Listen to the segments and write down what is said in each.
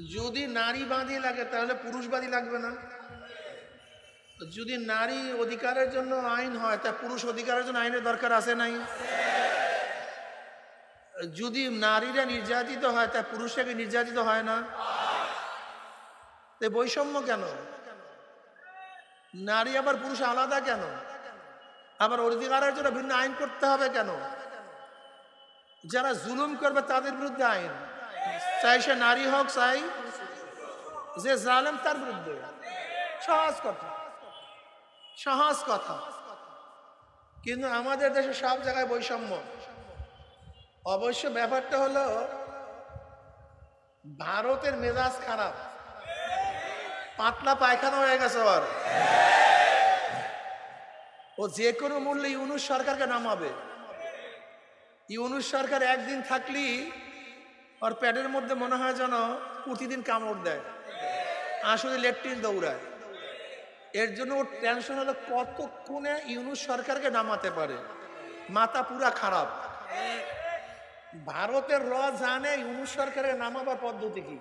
যদি নারীবাদী লাগে, তাহলে পুরুষ পুরুষবাদী লাগবে না। যদি নারী অধিকারের জন্য আইন হয়, তা পুরুষ অধিকারের জন্য আইনের দরকার আছে নাই? যদি নারীরা নির্যাতিত হয়, তা পুরুষরা কি নির্যাতিত হয় না? বৈষম্য কেন? নারী আবার পুরুষ আলাদা কেন? আবার অধিকারের জন্য ভিন্ন আইন করতে হবে কেন? যারা জুলুম করবে, তাদের বিরুদ্ধে আইন। চাই সে নারী হোক, চাই যে জালেম তার বিরুদ্ধে। সহজ কথা। সহজ কথা। কিন্তু আমাদের দেশে সব জায়গায় বৈষম্য। অবশ্য ব্যাপারটা হলো, ভারতের মেজাজ খারাপ। পাতলা পায়খানা হয়ে গেছে আবার। ও যে কোনো মূল্যে ইউনুস সরকারকে নামাবে। ইউনুস সরকার একদিন থাকলেই ওর প্যাডের মধ্যে মনে হয় যেন প্রতিদিন কামড় দেয়। আসলে লেফটিন দৌড়ায়। এর জন্য ওর টেনশন হলো কতক্ষণে ইউনুস সরকারকে নামাতে পারে। মাথা পুরা খারাপ। ভারতের র জানে ইউনুস সরকারের নামাবার পদ্ধতি কি।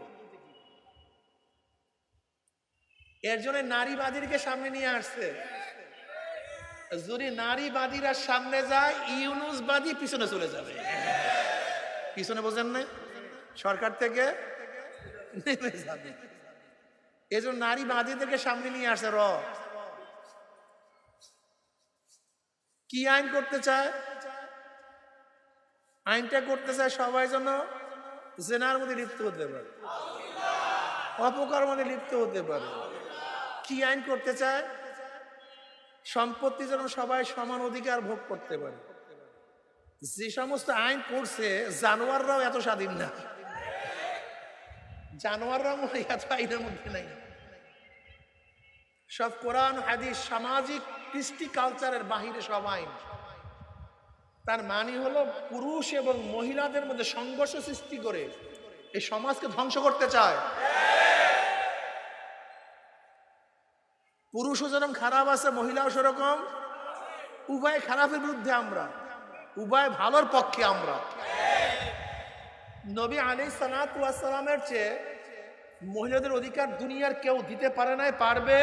এর জন্য নারীবাদীরকে সামনে নিয়ে আসছে। যদি নারীবাদীরা সামনে যায়, ইউনুসবাদী পিছনে চলে যাবে। পিছনে বোঝেন না সরকার থেকে এই জন্য নারীবাদীদেরকে সামনে নিয়ে আসে র। কি আইন করতে চায়? আইনটা করতে চায় সবাই জেনার মধ্যে লিপ্ত হতে পারে। লিপ্ত হতে পারে। কি আইন করতে চায়? সম্পত্তি যেন সবাই সমান অধিকার ভোগ করতে পারে। যে সমস্ত আইন করছে, জানোয়াররাও এত স্বাধীন না। জানোয়াররাও মনে এত আইনের মধ্যে নাই। সব কোরআন, হাদিস, সামাজিক, কৃষ্টি কালচারের বাহিরে সব আইন। তার মানে হলো পুরুষ এবং মহিলাদের মধ্যে সংঘর্ষ সৃষ্টি করে এই সমাজকে ধ্বংস করতে চায়। পুরুষও যেরকম খারাপ আছে, মহিলাও সেরকম। উভয় খারাপের বিরুদ্ধে আমরা। উভয় ভালোর পক্ষে আমরা। নবী আলী সালাতামের চেয়ে মহিলাদের অধিকার দুনিয়ার কেউ দিতে পারে নাই পারবে?